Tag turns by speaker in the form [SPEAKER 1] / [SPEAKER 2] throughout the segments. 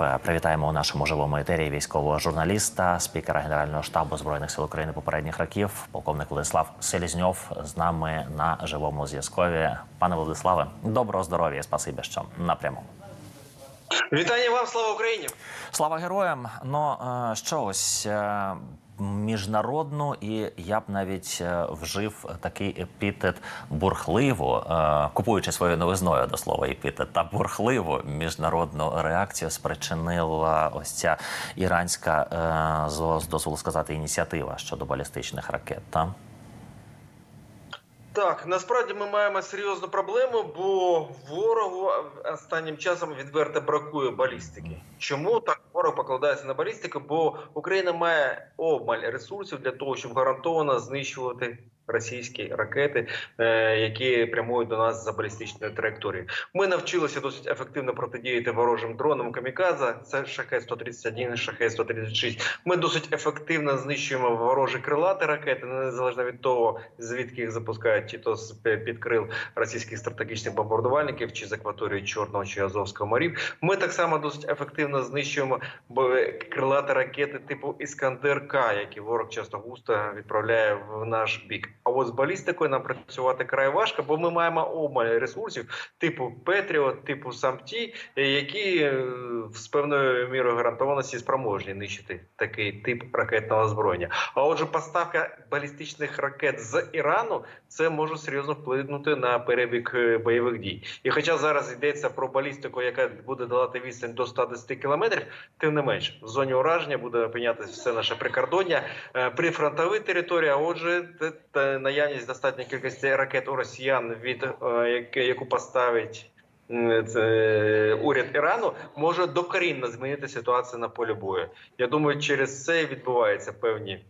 [SPEAKER 1] Е, Привітаємо у нашому живому етері військового журналіста, спікера Генерального штабу збройних сил України попередніх років, полковник Владислав Селізньов з нами на живому зв'язкові. Пане Владиславе, доброго здоров'я, спасибі, що напряму.
[SPEAKER 2] Вітання вам, слава Україні!
[SPEAKER 1] Слава героям! Ну е, що ось е, міжнародну, і я б навіть е, вжив такий епітет бурхливу, е, купуючи своєю новизною до слова епітет, та бурхливо міжнародну реакцію спричинила ось ця іранська е, з дозволу сказати ініціатива щодо балістичних ракет. Та?
[SPEAKER 2] Так, насправді ми маємо серйозну проблему, бо ворогу останнім часом відверто бракує балістики. Чому так ворог покладається на балістику? Бо Україна має обмаль ресурсів для того, щоб гарантовано знищувати російські ракети, е, які прямують до нас за балістичною траєкторією. Ми навчилися досить ефективно протидіяти ворожим дронам камікадзе. Це шахет 131 шахет 136 Ми досить ефективно знищуємо ворожі крилаті ракети, незалежно від того, звідки їх запускають, чи то з під крил російських стратегічних бомбардувальників, чи з акваторії Чорного чи Азовського морів. Ми так само досить ефективно знищуємо б- крилаті ракети типу Іскандер К, які ворог часто густо відправляє в наш бік. А от з балістикою нам працювати край важко, бо ми маємо обмаль ресурсів типу Петріот, типу Самті, які е, з певною мірою гарантованості спроможні нищити такий тип ракетного озброєння. А отже, поставка балістичних ракет з Ірану це може серйозно вплинути на перебіг е, бойових дій. І хоча зараз йдеться про балістику, яка буде долати відстань до 110 кілометрів, тим не менш в зоні ураження буде опинятися все наше прикордоння, е, прифронтові території. А отже, те- наявність достатньої кількості ракет у росіян, від е, яку поставить. Це уряд Ірану може докорінно змінити ситуацію на полі бою. Я думаю, через це відбуваються певні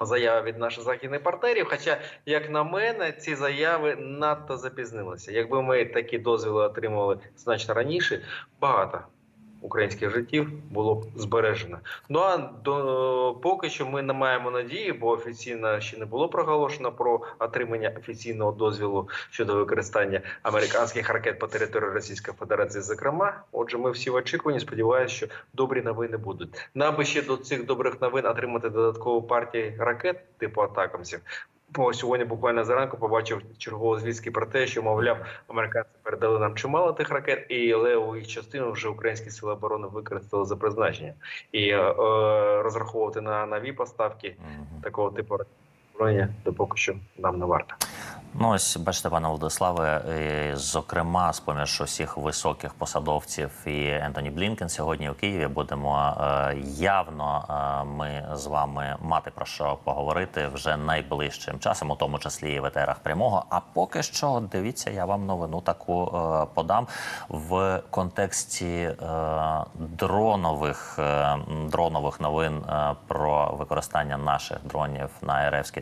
[SPEAKER 2] заяви від наших західних партнерів. Хоча, як на мене, ці заяви надто запізнилися. Якби ми такі дозвіли отримували значно раніше, багато українських життів було б збережено. Ну а до поки що ми не маємо надії, бо офіційно ще не було проголошено про отримання офіційного дозвілу щодо використання американських ракет по території Російської Федерації. Зокрема, отже, ми всі в очікуванні. Сподіваюся, що добрі новини будуть. Нам би ще до цих добрих новин отримати додаткову партію ракет типу атакамсів. Бо сьогодні буквально зранку побачив чергову звістки про те, що мовляв американці передали нам чимало тих ракет, і леву їх частину вже українські сили оборони використали за призначення. І е, е, розраховувати на нові поставки такого типу озброєння, то поки що нам не варто.
[SPEAKER 1] Ну, ось бачите, пане Владиславе, зокрема, з поміж усіх високих посадовців і Ентоні Блінкен сьогодні у Києві будемо е, явно е, ми з вами мати про що поговорити вже найближчим часом, у тому числі і в етерах прямого. А поки що дивіться, я вам новину таку е, подам в контексті дронових дронових новин про використання наших дронів на РФській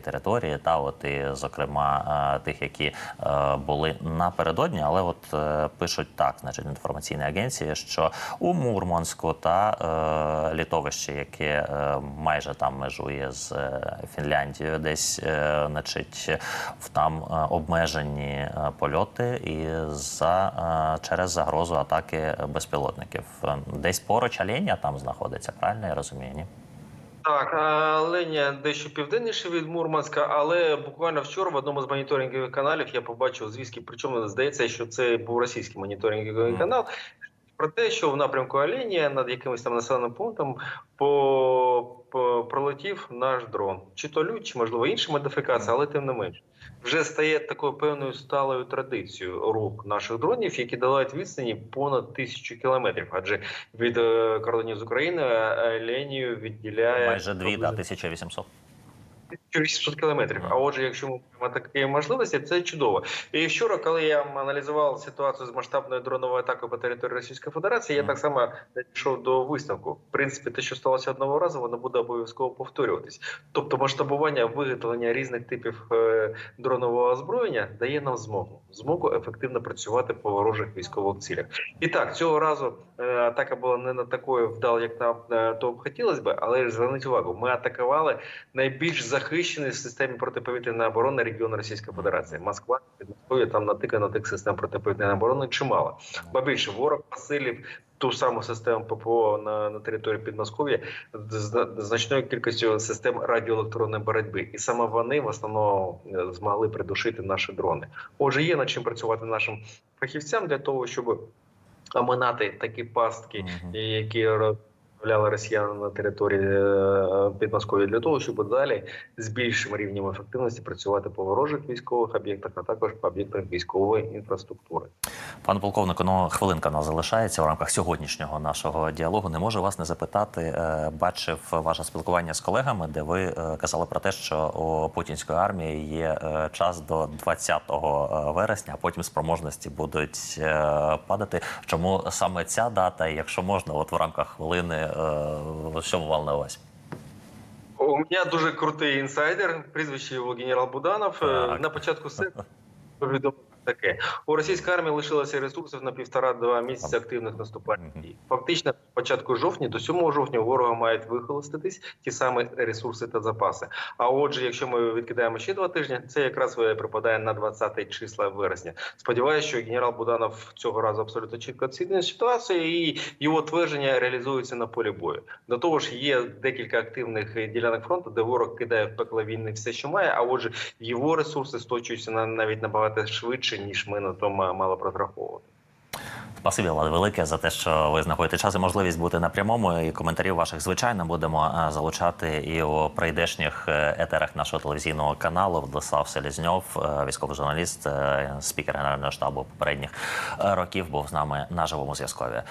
[SPEAKER 1] та от і зокрема е, тих, які е, були напередодні, але от е, пишуть так, значить, інформаційні агенції, що у Мурманську та е, літовищі, яке майже там межує з Фінляндією, десь значить, в там обмежені польоти і за через загрозу атаки безпілотників. Десь поруч Оленя там знаходиться, правильно я розумію?
[SPEAKER 2] Так, линія дещо південніше від Мурманська, але буквально вчора в одному з моніторингових каналів я побачив звістки, причому здається, що це був російський моніторинговий канал. Про те, що в напрямку Оленія над якимось там населеним пунктом по, по пролетів наш дрон, чи то людь, чи можливо інші модифікації, але тим не менш. Вже стає такою певною сталою традицією рух наших дронів, які долають відстані понад тисячу кілометрів. Адже від е, кордонів з України е, Ленію відділяє
[SPEAKER 1] Майже дві, да,
[SPEAKER 2] приблизно
[SPEAKER 1] 1800.
[SPEAKER 2] 1800 кілометрів. А отже, якщо ми маємо такі можливості, це чудово. І вчора, коли я аналізував ситуацію з масштабною дроновою атакою по території Російської Федерації, я так само дійшов до висновку. В принципі, те, що сталося одного разу, воно буде обов'язково повторюватись. Тобто, масштабування виготовлення різних типів е, дронового озброєння дає нам змогу змогу ефективно працювати по ворожих військових цілях. І так, цього разу е, атака була не на такою вдал, як нам е, того б хотілося би, але зверніть увагу, ми атакували найбільш захищений в системі протиповітряної оборони регіон Російської Федерації Москва, Підмосков'я, Підмосков'я там натикано тих систем протиповітряної оборони чимало. Ба більше ворог посилив ту саму систему ППО на, на території Підмосков'я з значною кількістю систем радіоелектронної боротьби, і саме вони в основному е, змогли придушити наші дрони. Отже, є над чим працювати нашим фахівцям для того, щоб оминати такі пастки, які розставляли росіяни на території е, Підмосков'я, для того, щоб далі з більшим рівнем ефективності працювати по ворожих військових об'єктах, а також по об'єктах військової інфраструктури.
[SPEAKER 1] Пане полковнику, ну хвилинка нас залишається в рамках сьогоднішнього нашого діалогу. Не можу вас не запитати. е, Бачив ваше спілкування з колегами, де ви е, казали про те, що у путінської армії є час до 20 вересня, а потім спроможності будуть падати. Чому саме ця дата? Якщо можна, от в рамках хвилини, що ви мали на увазі?
[SPEAKER 2] У мене дуже крутий інсайдер, прізвище його генерал Буданов. Е,
[SPEAKER 1] Так.
[SPEAKER 2] На початку все повідомив таке: у російській армії лишилося ресурсів на півтора-два місяці активних наступальних дій. Фактично, з початку жовтня до 7 жовтня ворога мають вихолоститись ті самі ресурси та запаси. А отже, якщо ми відкидаємо ще два тижні, це якраз припадає на 20 числа вересня. Сподіваюся, що генерал Буданов цього разу абсолютно чітко оцінює ситуацію, і його твердження реалізуються на полі бою. До того ж, є декілька активних ділянок фронту, де ворог кидає в пекло війни все, що має. А отже, його ресурси сточуються на навіть набагато швидше, ніж ми на то мали розраховувати.
[SPEAKER 1] Спасибі, Влад, велике за те, що ви знаходите час і можливість бути на прямому. І коментарів ваших звичайно будемо залучати і у прийдешніх е, етерах нашого телевізійного каналу. Владислав Селізньов, е, військовий журналіст, е, спікер генерального штабу попередніх років, був з нами на живому зв'язкові.